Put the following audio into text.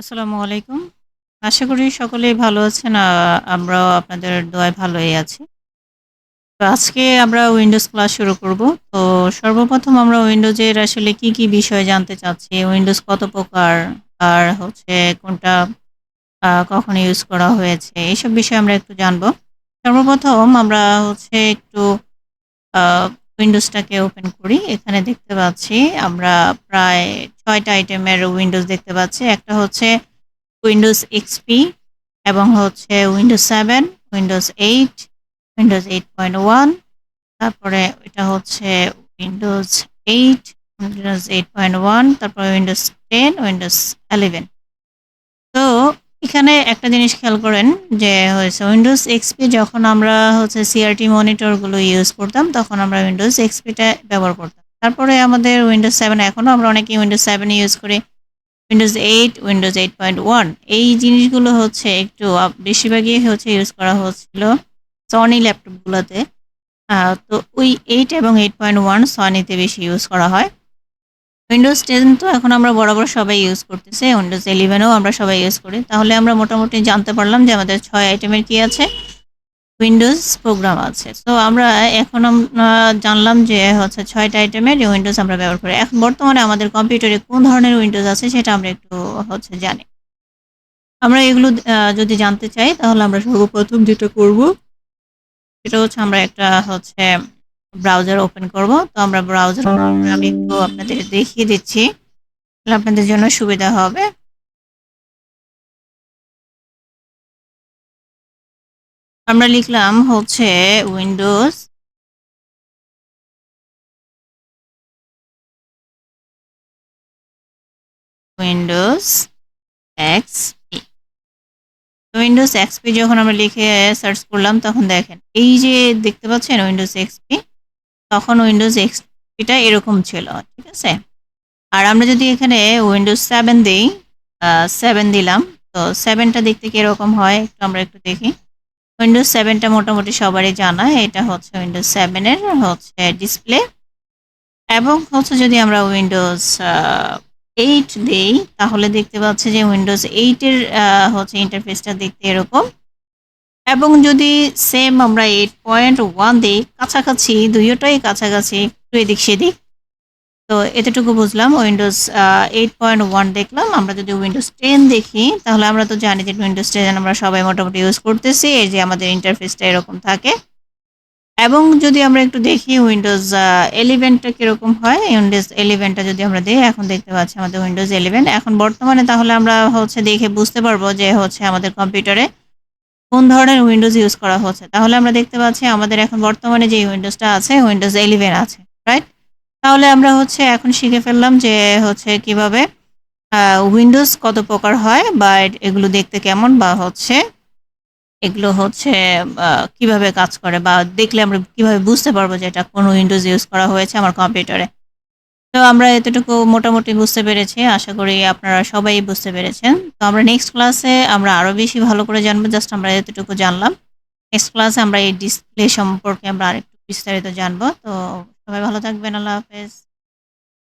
আসসালামু আলাইকুম। আশা করি সকলেই ভালো আছেন। আমরাও আপনাদের দোয়ায় ভালোই আছি। তো আজকে আমরা উইন্ডোজ ক্লাস শুরু করব। তো সর্বপ্রথম আমরা উইন্ডোজের আসলে কি, কি বিষয় জানতে চাচ্ছি, উইন্ডোজ কত প্রকার, আর হচ্ছে কোনটা কখন ইউজ করা হয়েছে, এইসব বিষয়ে আমরা একটু জানব। সর্বপ্রথম আমরা হচ্ছে একটু উইন্ডোজটাকে ওপেন করি। এখানে দেখতে পাচ্ছি আমরা প্রায় ৬ টা আইটেমের উইন্ডোজ দেখতে পাচ্ছি। একটা হচ্ছে উইন্ডোজ এক্সপি এবং হচ্ছে Windows seven Windows eight Windows 8.1 তারপরে এটা হচ্ছে উইন্ডোজ এইট উইন্ডোজ 8.1 তারপরে উইন্ডোজ টেন উইন্ডোজ 11 তো এখানে একটা জিনিস খেয়াল করেন যে হয়েছে উইন্ডোজ এক্সপি যখন আমরা হচ্ছে সিআরটি মনিটরগুলো ইউজ করতাম, তখন আমরা উইন্ডোজ এক্সপিটা ব্যবহার করতাম। তারপরে আমাদের উইন্ডোজ সেভেন এখনও আমরা অনেকেই উইন্ডোজ 7 ইউজ করি। উইন্ডোজ এইট উইন্ডোজ 8.1 এই জিনিসগুলো হচ্ছে একটু বেশিরভাগই হচ্ছে ইউজ করা হচ্ছিল সনি ল্যাপটপগুলোতে। তো ওই এইট এবং 8.1 সনিতে বেশি ইউজ করা হয়। উইন্ডোজ 10 তো এখন আমরা বরাবর সবাই ইউজ করতেছি। উইন্ডোজ 11 ও আমরা সবাই ইউজ করি। তাহলে আমরা মোটামুটি জানতে পারলাম যে আমাদের ছয় আইটেমের কি আছে? উইন্ডোজ প্রোগ্রাম আছে। তো আমরা এখন জানলাম যে হচ্ছে ৬ টা আইটেমের উইন্ডোজ আমরা ব্যবহার করি। এখন বর্তমানে আমাদের কম্পিউটারে কোন ধরনের উইন্ডোজ আছে সেটা আমরা একটু হচ্ছে জানি। আমরা এগুলো যদি জানতে চাই তাহলে আমরা সর্বপ্রথম যেটা করব, সেটা হচ্ছে আমরা একটা হচ্ছে ব্রাউজার ওপেন করব। তো আমরা ব্রাউজার আমি একটু আপনাদের দেখিয়ে দিচ্ছি। আপনাদের জন্য সুবিধা হবে। আমরা লিখলাম হচ্ছে Windows Windows XP. Windows XP যখন আমরা লিখে সার্চ করলাম তখন দেখেন এই যে দেখতে পাচ্ছেন উইন্ডোজ এক্সপি তখন উইন্ডোজ এক্সপিটা এরকম ছিল। ঠিক আছে? আর আমরা যদি এখানে উইন্ডোজ 7 দেই, 7 দিলাম। তো 7 টা দেখতে কীরকম হয় একটু আমরা একটু দেখি। উইন্ডোজ 7 টা মোটামুটি সবারই জানা। এটা হচ্ছে উইন্ডোজ 7 এর হচ্ছে ডিসপ্লে। এবং হচ্ছে যদি আমরা উইন্ডোজ 8 দেই, তাহলে দেখতে পাচ্ছি যে উইন্ডোজ 8 এর আ হচ্ছে ইন্টারফেসটা দেখতে এরকম। এবং যদি সেম আমরা এইট পয়েন্ট ওয়ান দিই, কাছাকাছি, দুইটাই কাছাকাছি, একটু এদিক সেদিক। তো এতটুকু বুঝলাম উইন্ডোজ এইট পয়েন্ট ওয়ান দেখলাম। আমরা যদি উইন্ডোজ 10 দেখি, তাহলে আমরা তো জানি যে উইন্ডোজ 10 আমরা সবাই মোটামুটি ইউজ করতেছি। এই যে আমাদের ইন্টারফেসটা এরকম থাকে। এবং যদি আমরা একটু দেখি উইন্ডোজ আ 11 টা কীরকম হয়? উইন্ডোজ 11 টা যদি আমরা দেই, এখন দেখতে পাচ্ছি আমাদের উইন্ডোজ 11 এখন বর্তমানে তাহলে আমরা হচ্ছে দেখে বুঝতে পারব যে হচ্ছে আমাদের কম্পিউটারে কোন ধরনের উইন্ডোজ ইউজ করা হচ্ছে। তাহলে আমরা দেখতে পাচ্ছি আমাদের এখন বর্তমানে যে উইন্ডোজটা আছে উইন্ডোজ 11 আছে। রাইট? তাহলে আমরা হচ্ছে এখন শিখে ফেললাম যে হচ্ছে কীভাবে উইন্ডোজ কত প্রকার হয় বা এগুলো দেখতে কেমন বা হচ্ছে এগুলো হচ্ছে কীভাবে কাজ করে বা দেখলে আমরা কীভাবে বুঝতে পারব যে এটা কোন উইন্ডোজ ইউজ করা হয়েছে আমার কম্পিউটারে। তো আমরা এতটুকু মোটামুটি বুঝতে পেরেছি। আশা করি আপনারা সবাই বুঝতে পেরেছেন। তো আমরা নেক্সট ক্লাসে আমরা আরও বেশি ভালো করে জানব। জাস্ট আমরা এতটুকু জানলাম। নেক্সট ক্লাসে আমরা এই ডিসপ্লে সম্পর্কে আমরা আরেকটু বিস্তারিত জানব। তো সবাই ভালো থাকবেন। আল্লাহ হাফেজ।